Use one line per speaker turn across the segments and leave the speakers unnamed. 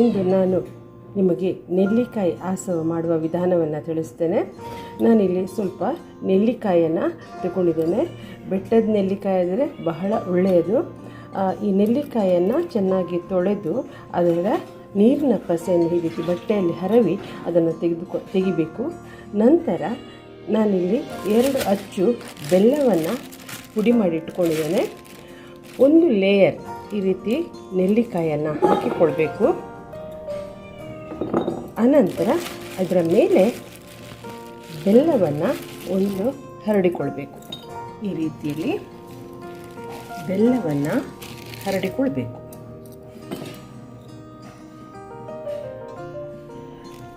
ಇಂದು ನಾನು ನಿಮಗೆ ನೆಲ್ಲಿಕಾಯಿ ಆಸವ ಮಾಡುವ ವಿಧಾನವನ್ನು ತಿಳಿಸ್ತೇನೆ. ನಾನಿಲ್ಲಿ ಸ್ವಲ್ಪ ನೆಲ್ಲಿಕಾಯನ್ನು ತಗೊಂಡಿದ್ದೇನೆ. ಬೆಟ್ಟದ ನೆಲ್ಲಿಕಾಯಿ ಆದರೆ ಬಹಳ ಒಳ್ಳೆಯದು. ಈ ನೆಲ್ಲಿಕಾಯನ್ನು ಚೆನ್ನಾಗಿ ತೊಳೆದು ಅದರ ನೀರಿನ ಪಸೆಯನ್ನು ಈ ರೀತಿ ಬಟ್ಟೆಯಲ್ಲಿ ಹರವಿ ಅದನ್ನು ತೆಗೆದುಕೊ, ತೆಗಿಬೇಕು. ನಂತರ ನಾನಿಲ್ಲಿ ಎರಡು ಅಚ್ಚು ಬೆಲ್ಲವನ್ನು ಪುಡಿ ಮಾಡಿ ಇಟ್ಕೊಂಡಿದ್ದೇನೆ. ಒಂದು ಲೇಯರ್ ಈ ರೀತಿ ನೆಲ್ಲಿಕಾಯನ್ನು ಹಾಕಿಕೊಳ್ಬೇಕು. ಅನಂತರ ಅದರ ಮೇಲೆ ಬೆಲ್ಲವನ್ನು ಒಂದು ಹರಡಿಕೊಳ್ಬೇಕು. ಈ ರೀತಿಯಲ್ಲಿ ಬೆಲ್ಲವನ್ನು ಹರಡಿಕೊಳ್ಬೇಕು.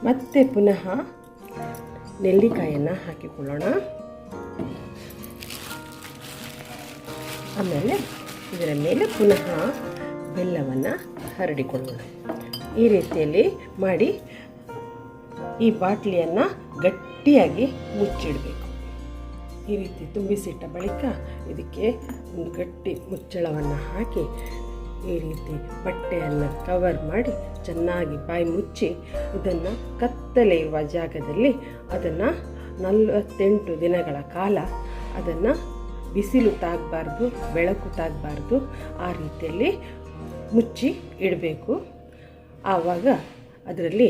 ಮತ್ತೆ ಪುನಃ ನೆಲ್ಲಿಕಾಯನ್ನು ಹಾಕಿಕೊಳ್ಳೋಣ. ಆಮೇಲೆ ಇದರ ಮೇಲೆ ಪುನಃ ಬೆಲ್ಲವನ್ನು ಹರಡಿಕೊಳ್ಳೋಣ. ಈ ರೀತಿಯಲ್ಲಿ ಮಾಡಿ ಈ ಬಾಟ್ಲಿಯನ್ನು ಗಟ್ಟಿಯಾಗಿ ಮುಚ್ಚಿಡಬೇಕು. ಈ ರೀತಿ ತುಂಬಿಸಿಟ್ಟ ಬಳಿಕ ಇದಕ್ಕೆ ಒಂದು ಗಟ್ಟಿ ಮುಚ್ಚಳವನ್ನು ಹಾಕಿ ಈ ರೀತಿ ಬಟ್ಟೆಯನ್ನು ಕವರ್ ಮಾಡಿ ಚೆನ್ನಾಗಿ ಬಾಯಿ ಮುಚ್ಚಿ ಇದನ್ನು ಕತ್ತಲೆಯುವ ಜಾಗದಲ್ಲಿ ಅದನ್ನು ನಲವತ್ತೆಂಟು ದಿನಗಳ ಕಾಲ ಅದನ್ನು ಬಿಸಿಲು ತಾಗಬಾರ್ದು, ಬೆಳಕು ತಾಗಬಾರ್ದು ಆ ರೀತಿಯಲ್ಲಿ ಮುಚ್ಚಿ ಇಡಬೇಕು. ಆವಾಗ ಅದರಲ್ಲಿ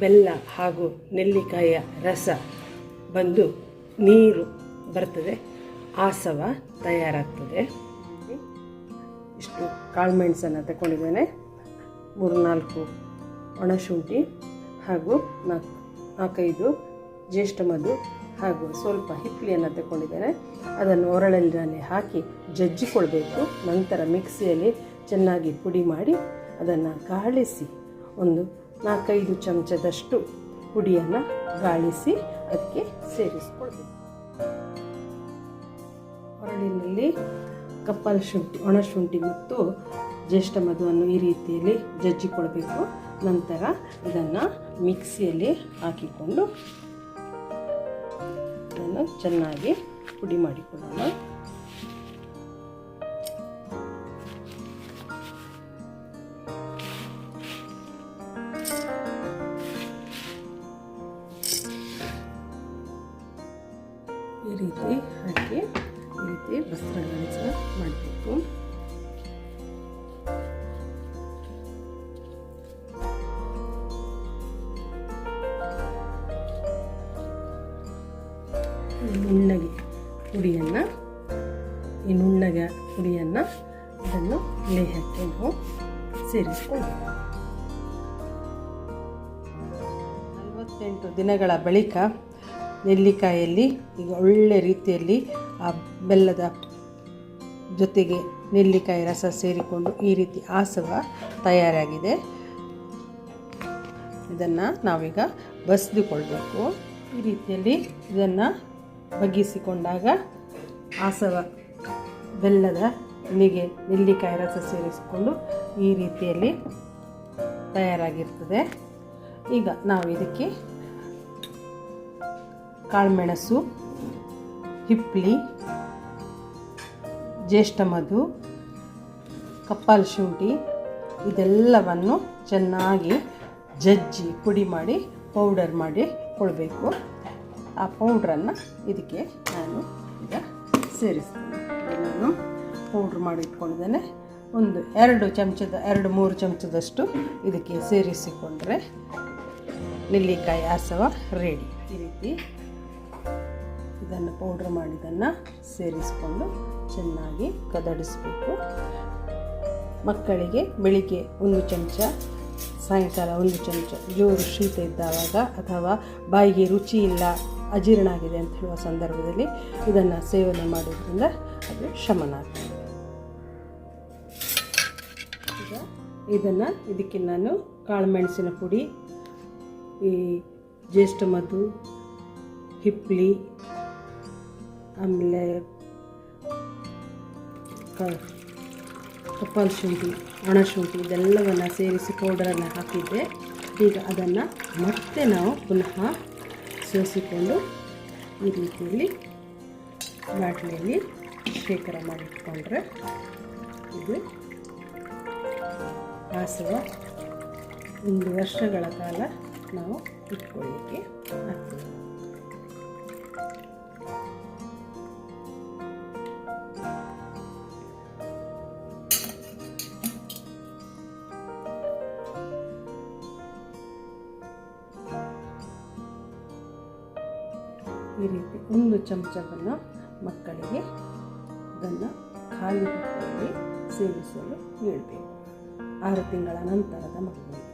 ಬೆಲ್ಲ ಹಾಗೂ ನೆಲ್ಲಿಕಾಯಿಯ ರಸ ಬಂದು ನೀರು ಬರ್ತದೆ, ಆಸವ ತಯಾರಾಗ್ತದೆ. ಇಷ್ಟು ಕಾಳುಮೆಣಸನ್ನು ತಗೊಂಡಿದ್ದೇನೆ ಮೂರು ನಾಲ್ಕು ಒಣಶುಂಠಿ ಹಾಗೂ ನಾಲ್ಕು, ನಾಲ್ಕೈದು ಜ್ಯೇಷ್ಠ ಮಧು ಹಾಗೂ ಸ್ವಲ್ಪ ಹಿಪ್ಪಲಿಯನ್ನು ತಗೊಂಡಿದ್ದೇನೆ ಅದನ್ನು ಒರಳಲ್ಲಿ ಹಾಕಿ ಜಜ್ಜಿಕೊಳ್ಬೇಕು. ನಂತರ ಮಿಕ್ಸಿಯಲ್ಲಿ ಚೆನ್ನಾಗಿ ಪುಡಿ ಮಾಡಿ ಅದನ್ನು ಕಾಳಿಸಿ ಒಂದು ನಾಲ್ಕೈದು ಚಮಚದಷ್ಟು ಪುಡಿಯನ್ನು ಗಾಳಿಸಿ ಅದಕ್ಕೆ ಸೇರಿಸ್ಕೊಳ್ಬೇಕು. ಹೊರಳಿನಲ್ಲಿ ಕಪ್ಪಲ್ ಶುಂಠಿ ಒಣಶುಂಠಿ ಮತ್ತು ಜ್ಯೇಷ್ಠ ಮಧುವನ್ನು ಈ ರೀತಿಯಲ್ಲಿ ಜಜ್ಜಿಕೊಳ್ಬೇಕು. ನಂತರ ಇದನ್ನು ಮಿಕ್ಸಿಯಲ್ಲಿ ಹಾಕಿಕೊಂಡು ಇದನ್ನು ಚೆನ್ನಾಗಿ ಪುಡಿ ಮಾಡಿಕೊಳ್ಳೋಣ. ಈ ರೀತಿ ಹಾಕಿ, ಈ ರೀತಿ ಬಸ್ರಗಳನ್ನು ಸಹ ಮಾಡಬೇಕು. ನುಣ್ಣಗೆ ಪುಡಿಯನ್ನು, ಈ ನುಣ್ಣಗೆ ಪುಡಿಯನ್ನು ಅದನ್ನು ಲೇಹಕ್ಕೆ ನಾವು ಸೇರಿಸ್ಕೊಳ್ಬೇಕು. ನಲವತ್ತೆಂಟು ದಿನಗಳ ಬಳಿಕ ನೆಲ್ಲಿಕಾಯಲ್ಲಿ ಈಗ ಒಳ್ಳೆ ರೀತಿಯಲ್ಲಿ ಆ ಬೆಲ್ಲದ ಜೊತೆಗೆ ನೆಲ್ಲಿಕಾಯಿ ರಸ ಸೇರಿಕೊಂಡು ಈ ರೀತಿ ಆಸವ ತಯಾರಾಗಿದೆ. ಇದನ್ನು ನಾವೀಗ ಬಸಿದುಕೊಳ್ಬೇಕು. ಈ ರೀತಿಯಲ್ಲಿ ಇದನ್ನು ಬಗ್ಗಿಸಿಕೊಂಡಾಗ ಆಸವ ಬೆಲ್ಲದ ನಿಗೆ ನೆಲ್ಲಿಕಾಯಿ ರಸ ಸೇರಿಸಿಕೊಂಡು ಈ ರೀತಿಯಲ್ಲಿ ತಯಾರಾಗಿರ್ತದೆ. ಈಗ ನಾವು ಇದಕ್ಕೆ ಕಾಳುಮೆಣಸು ಹಿಪ್ಪಳಿ ಜ್ಯೇಷ್ಠ ಮಧು, ಕಪ್ಪಾಲ್ ಶುಂಠಿ ಇದೆಲ್ಲವನ್ನು ಚೆನ್ನಾಗಿ ಜಜ್ಜಿ ಪುಡಿ ಮಾಡಿ ಪೌಡರ್ ಮಾಡಿ ಕೊಡಬೇಕು. ಆ ಪೌಡ್ರನ್ನು ಇದಕ್ಕೆ ನಾನು ಈಗ ಸೇರಿಸ್ತೀನಿ. ನಾನು ಪೌಡ್ರ್ ಮಾಡಿ ಇಟ್ಕೊಂಡಿದ್ದೇನೆ. ಒಂದು ಎರಡು ಚಮಚದ, ಎರಡು ಮೂರು ಚಮಚದಷ್ಟು ಇದಕ್ಕೆ ಸೇರಿಸಿಕೊಂಡ್ರೆ, ನೆಲ್ಲಿಕಾಯಿ ಆಸವ ರೆಡಿ ಈ ರೀತಿ ಇದನ್ನು ಪೌಡ್ರ್ ಮಾಡಿದ್ದನ್ನು ಸೇರಿಸ್ಕೊಂಡು ಚೆನ್ನಾಗಿ ಕದಡಿಸಬೇಕು. ಮಕ್ಕಳಿಗೆ ಬೆಳಿಗ್ಗೆ ಒಂದು ಚಮಚ, ಸಾಯಂಕಾಲ ಒಂದು ಚಮಚ, ಜೋರು ಶೀತ ಇದ್ದಾವಾಗ ಅಥವಾ ಬಾಯಿಗೆ ರುಚಿ ಇಲ್ಲ, ಅಜೀರ್ಣ ಆಗಿದೆ ಅಂತ ಹೇಳುವ ಸಂದರ್ಭದಲ್ಲಿ ಇದನ್ನು ಸೇವನೆ ಮಾಡೋದ್ರಿಂದ ಅದು ಶಮನ ಆಗ್ತದೆ. ಈಗ ಇದನ್ನು ಇದಕ್ಕೆ ನಾನು ಕಾಳುಮೆಣಸಿನ ಪುಡಿ, ಈ ಜ್ಯೇಷ್ಠ ಮಧು ಹಿಪ್ಪಲಿ ಆಮೇಲೆ ಕ ಕಪ್ಪಲ್ ಶುಂಠಿ ಒಣಶುಂಠಿ ಇದೆಲ್ಲವನ್ನು ಸೇರಿಸಿ ಪೌಡರನ್ನು ಹಾಕಿದ್ದೆ. ಈಗ ಅದನ್ನು ಮತ್ತೆ ನಾವು ಪುನಃ ಸೋಸಿಕೊಂಡು ಈ ರೀತಿಯಲ್ಲಿ ಬಾಟ್ಲಿಯಲ್ಲಿ ಶೇಖರ ಮಾಡಿಟ್ಕೊಂಡ್ರೆ ಇದು ಹಾಸುವ ಒಂದು ವರ್ಷಗಳ ಕಾಲ ನಾವು ಇಟ್ಕೊಳ್ಳಿಕ್ಕೆ ಆಗ್ತದೆ. ಈ ರೀತಿ ಒಂದು ಚಮಚವನ್ನು ಮಕ್ಕಳಿಗೆ ಅದನ್ನು ಖಾಲಿ ಹೊಟ್ಟೆಯಲ್ಲಿ ಸೇವಿಸಲು ನೀಡಬೇಕು ಆರು ತಿಂಗಳ ನಂತರದ ಮಕ್ಕಳಿಗೆ